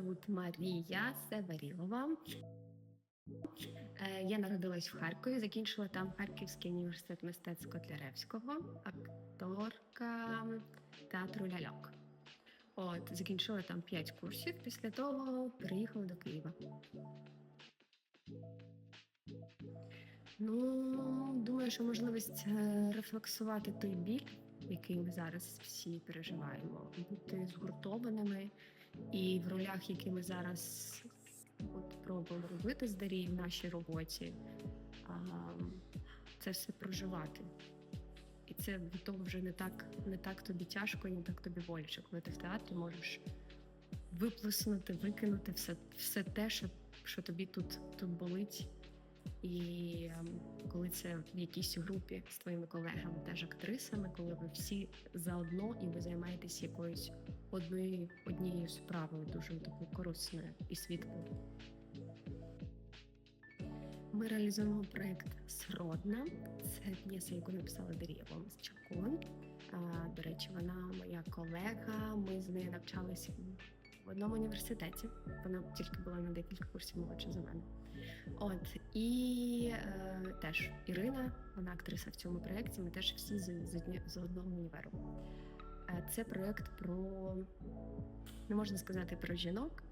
зовут Марія Северілова. Е, Я народилась в Харкові, закінчила там Харківський університет мистецтв Котляревського, акторка театру ляльок. От, закінчила там 5 курсів. Після того переїхала до Києва. Ну, думаю, що можливість е, рефлексувати той біль, який ми зараз всі переживаємо, бути згуртованими і в ролях, які ми зараз от пробуємо робити з Дарій в нашій роботі, а, це все проживати. І це від того вже не так, не так тобі тяжко і не так тобі боляче, коли ти в театрі можеш виплеснути, викинути все, все те, що, що тобі тут, тут болить. І ем, коли це в якійсь групі з твоїми колегами, теж актрисами, коли ви всі заодно і ви займаєтесь якоюсь однією однією справою, дуже такою корисною і світлою. Ми реалізуємо проєкт Сродна. Це п'єса, яку написала Дарія Ломсчакун. А, До речі, вона моя колега. Ми з нею навчалися в одному університеті. Вона тільки була на декілька курсів молодша за мене. От і е, теж Ірина, вона актриса в цьому проєкті. Ми теж всі з, з, з одного універу. Е, Це проєкт про не можна сказати про жінок.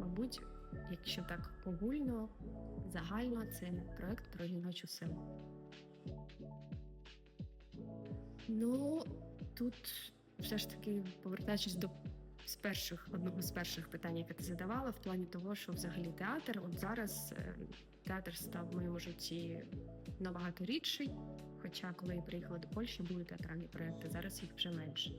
Мабуть, якщо так огульно, загально, це проєкт про жіночу силу. Ну, тут все ж таки, повертаючись до з перших одного з перших питань, яке ти задавала, в плані того, що взагалі театр, от зараз е, театр став в моєму житті набагато рідший. Хоча, коли я приїхала до Польщі, були театральні проекти, зараз їх вже менше.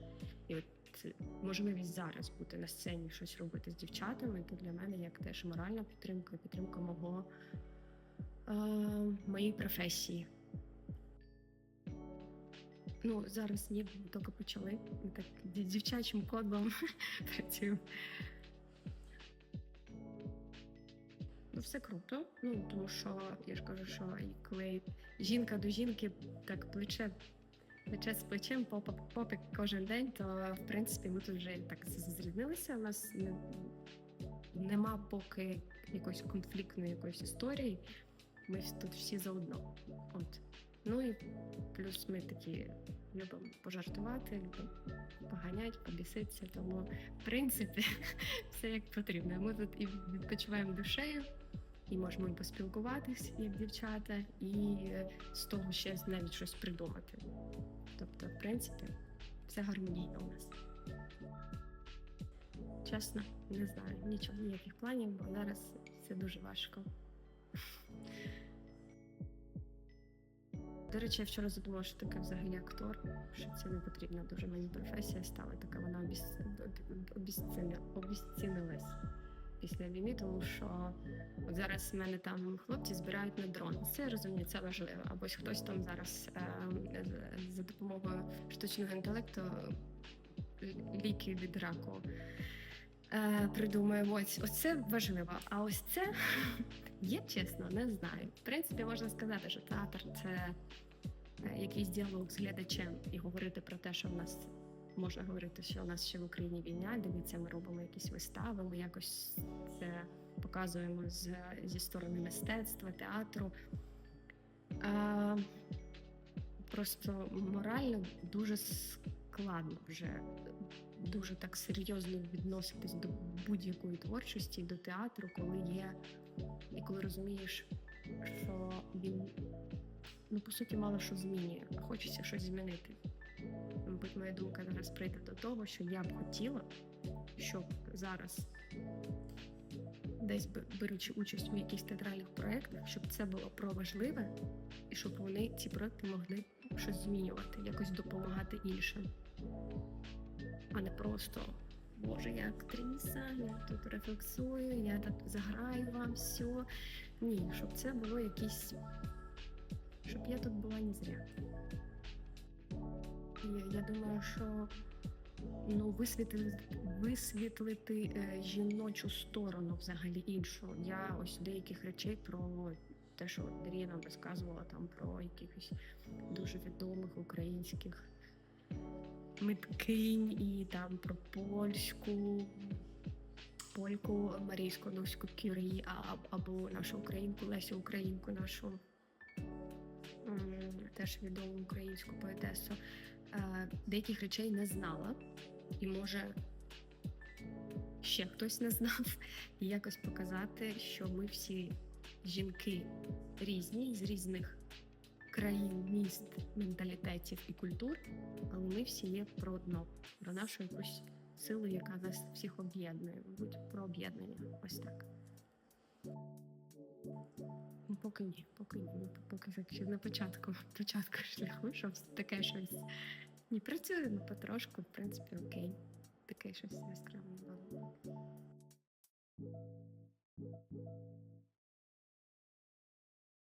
І от е, можливість зараз бути на сцені, щось робити з дівчатами, то для мене як теж моральна підтримка, підтримка мого е, моєї професії. Ну, зараз ні, ми тільки почали. Ми так дівчачим кодом працюємо. Ну, все круто. Ну, тому що я ж кажу, що коли жінка до жінки так плече, плече з плечем, попа попик кожен день, то в принципі ми тут вже так зріднилися. У нас не, нема поки якоїсь конфліктної якоїсь історії. Ми тут всі заодно. От. Ну і плюс ми такі любимо пожартувати, любимо поганяти, побіситися. Тому, в принципі, все як потрібно. Ми тут і відпочиваємо душею, і можемо і поспілкуватись, як дівчата, і з того ще навіть щось придумати. Тобто, в принципі, все гармонійно у нас. Чесно, не знаю, нічого, ніяких планів, бо зараз все дуже важко. До речі, я вчора задумала, що таке взагалі актор, що це не потрібна дуже мені професія стала така, вона обіцінилась після війни, тому що от зараз в мене там хлопці збирають на дрон. Це я розумію, це важливо. Або хтось там зараз е, за допомогою штучного інтелекту ліки від раку. Е, придумуємо ось оце важливо. А ось це є чесно, не знаю. В принципі, можна сказати, що театр це е, якийсь діалог з глядачем і говорити про те, що в нас можна говорити, що у нас ще в Україні війна. Дивіться, ми робимо якісь вистави, ми якось це показуємо з, зі сторони мистецтва, театру. Е, просто морально дуже складно вже дуже так серйозно відноситись до будь-якої творчості, до театру, коли є, і коли розумієш, що він ну по суті мало що змінює, хочеться щось змінити. Мабуть, моя думка зараз прийде до того, що я б хотіла, щоб зараз, десь бе- беручи участь у якихось театральних проєктах, щоб це було про важливе, і щоб вони ці проекти могли щось змінювати, якось допомагати іншим а не просто Боже, я актриса, я тут рефлексую, я тут заграю вам все. Ні, щоб це було якісь. Щоб я тут була не зря. І я думаю, що ну, висвітлити, висвітлити е, жіночу сторону взагалі іншу. Я ось деяких речей про те, що Дар'я нам розказувала там про якихось дуже відомих українських миткинь і там про польську польку Марію Складовську Кюрі, або нашу українку Лесю Українку, нашу теж відому українську поетесу. Е, Деяких речей не знала, і може ще хтось не знав, і якось показати, що ми всі жінки різні з різних країн, міст, менталітетів і культур, але ми всі є про одно, про нашу якусь силу, яка нас всіх об'єднує. Мабуть, про об'єднання. Ось так. Ну, поки ні, поки ні. Поки так ще на початку, початку шляху, щось таке щось. Ні, працюємо потрошку, в принципі, окей. Таке щось яскраве.